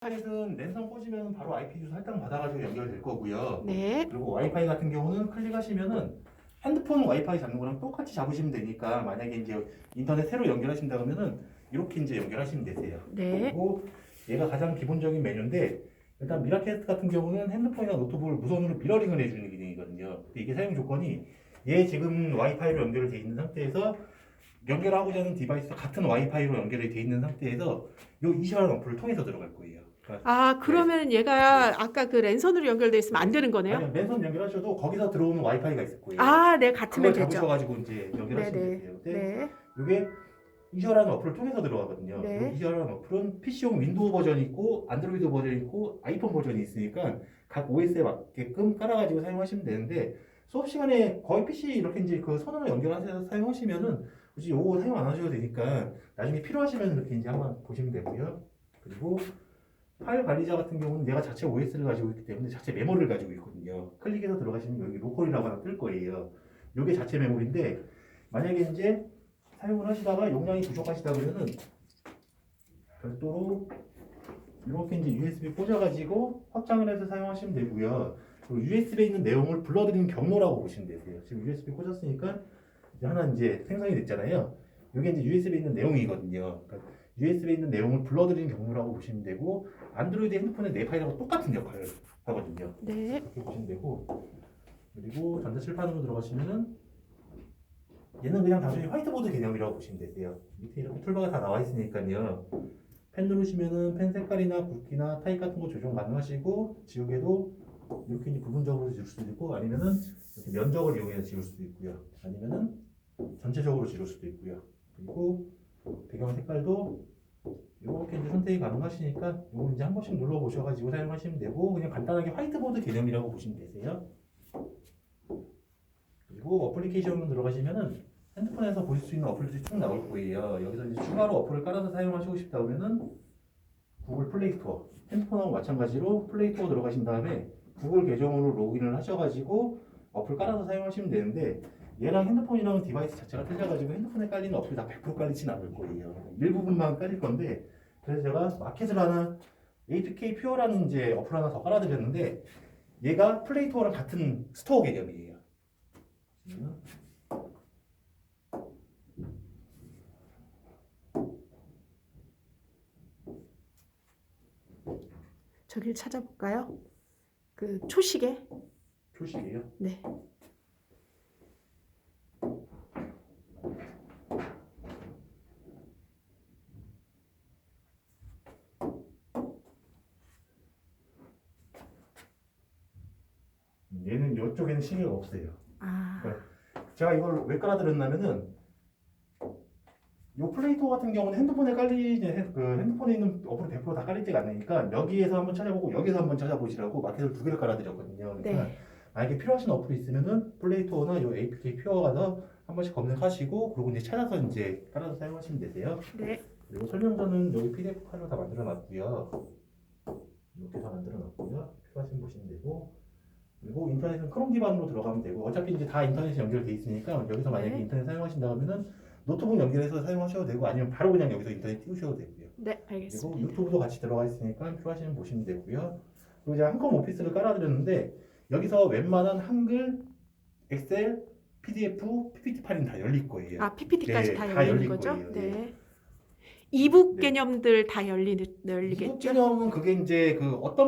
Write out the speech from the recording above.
타겟은 랜선 꽂으면 바로 IP 주소 할당 받아가지고 연결될 거고요. 네. 그리고 와이파이 같은 경우는 클릭하시면은 핸드폰 와이파이 잡는 거랑 똑같이 잡으시면 되니까 만약에 이제 인터넷 새로 연결하신다 그러면은 이렇게 이제 연결하시면 되세요. 네. 그리고 얘가 가장 기본적인 메뉴인데 일단 미라캐스트 같은 경우는 핸드폰이나 노트북을 무선으로 미러링을 해주는 기능이거든요. 근데 이게 사용 조건이 얘 지금 와이파이로 연결돼 있는 상태에서 연결하고자 하는 디바이스가 같은 와이파이로 연결이 돼 있는 상태에서 요 이시라는 어플을 통해서 들어갈 거예요. 그러니까 아, 그러면 얘가 아까 그 랜선으로 연결돼 있으면 안 되는 거네요? 아니면 맨손 연결하셔도 거기서 들어오는 와이파이가 있을 거예요. 아, 네, 그걸 같으면 되죠. 잡으셔가지고 이제 연결하시면 네네. 근데 네. 이게 이셔라는 어플을 통해서 들어가거든요. 네. 이 이셔라는 어플은 PC용 윈도우 버전이 있고 안드로이드 버전이 있고 아이폰 버전이 있으니까 각 OS에 맞게끔 깔아가지고 사용하시면 되는데 수업 시간에 거의 PC 이렇게 이제 그 선으로 연결하셔서 사용하시면은 굳이 요거 사용 안 하셔도 되니까 나중에 필요하시면 이렇게 이제 한번 보시면 되고요. 그리고 파일 관리자 같은 경우는 내가 자체 OS를 가지고 있기 때문에 자체 메모리를 가지고 있거든요. 클릭해서 들어가시면 여기 로컬이라고 하나 뜰 거예요. 요게 자체 메모리인데 만약에 이제 사용을 하시다가 용량이 부족하시다 그러면은 별도로 이렇게 이제 USB 꽂아가지고 확장을 해서 사용하시면 되고요. 그리고 USB에 있는 내용을 불러드리는 경로라고 보시면 되세요. 지금 USB 꽂았으니까 이제 하나 이제 생성이 됐잖아요. 이게 이제 USB에 있는 내용이거든요. 그러니까 USB에 있는 내용을 불러드리는 경로라고 보시면 되고 안드로이드 핸드폰의 내 파일하고 똑같은 역할을 하거든요. 네. 이렇게 보시면 되고 그리고 전자칠판으로 들어가시면은 얘는 그냥 단순히 화이트보드 개념이라고 보시면 되세요. 밑에 이렇게 툴바가 다 나와 있으니까요. 펜 누르시면은 펜 색깔이나 굵기나 타입 같은 거 조정 가능하시고 지우개도 이렇게 이제 부분적으로 지울 수도 있고 아니면은 이렇게 면적을 이용해서 지울 수도 있고요. 아니면은 전체적으로 지울 수도 있고요. 그리고 배경 색깔도 이렇게 이제 선택이 가능하시니까 이거 이제 한 번씩 눌러 보셔가지고 사용하시면 되고 그냥 간단하게 화이트보드 개념이라고 보시면 되세요. 그리고 어플리케이션으로 들어가시면은 핸드폰에서 보실 수 있는 어플들이 쭉 나올 거예요. 여기서 이제 추가로 어플을 깔아서 사용하시고 싶다 그러면은 구글 플레이 스토어 핸드폰하고 마찬가지로 플레이 스토어 들어가신 다음에 구글 계정으로 로그인을 하셔가지고 어플 깔아서 사용하시면 되는데 얘랑 핸드폰이랑 디바이스 자체가 틀려가지고 핸드폰에 깔리는 어플이 다100% 깔리진 않을 거예요. 일부분만 깔릴 건데 그래서 제가 마켓을 하나 APK 퓨어라는 이제 어플 하나 더 깔아드렸는데 얘가 플레이 스토어랑 같은 스토어 개념이에요. 저길 찾아볼까요? 그 초시계? 표식이에요. 네. 얘는 이쪽에는 시계가 없어요. 아, 제가 이걸 왜 깔아드렸냐면은 요 플레이토 같은 경우는 핸드폰에 깔리지 그 핸드폰에 있는 어플이 100%다 깔리지가 않으니까 여기에서 한번 찾아보고 여기서 한번 찾아보시라고 마켓을 두 개를 깔아드렸거든요. 그러니까 네. 만약에 필요하신 어플이 있으면은 플레이토나 요 APK 퓨어 가서 한 번씩 검색하시고 그리고 이제 찾아서 이제 깔아서 사용하시면 되세요. 네. 그리고 설명서는 여기 PDF 파일로 다 만들어 놨고요. 이렇게 다 만들어 놨고요. 필요하시면 보시면 되고. 그리고 인터넷은 크롬 기반으로 들어가면 되고 어차피 이제 다 인터넷이 연결돼 있으니까 여기서 만약에 네. 인터넷 사용하신다 하면은 노트북 연결해서 사용하셔도 되고 아니면 바로 그냥 여기서 인터넷 띄우셔도 되고요. 네, 그리고 알겠습니다. 유튜브도 같이 들어가 있으니까 필요하시면 보시면 되고요. 그리고 이제 한컴 오피스를 깔아드렸는데 여기서 웬만한 한글, 엑셀, PDF, PPT 파일은 다 열릴 거예요. 아, PPT까지 네, 다 다 열리는 거죠? 거예요. 네. 이북 네. 개념들 다 열리, 이북 열리겠죠? 개념은 그게 이제 그 어떤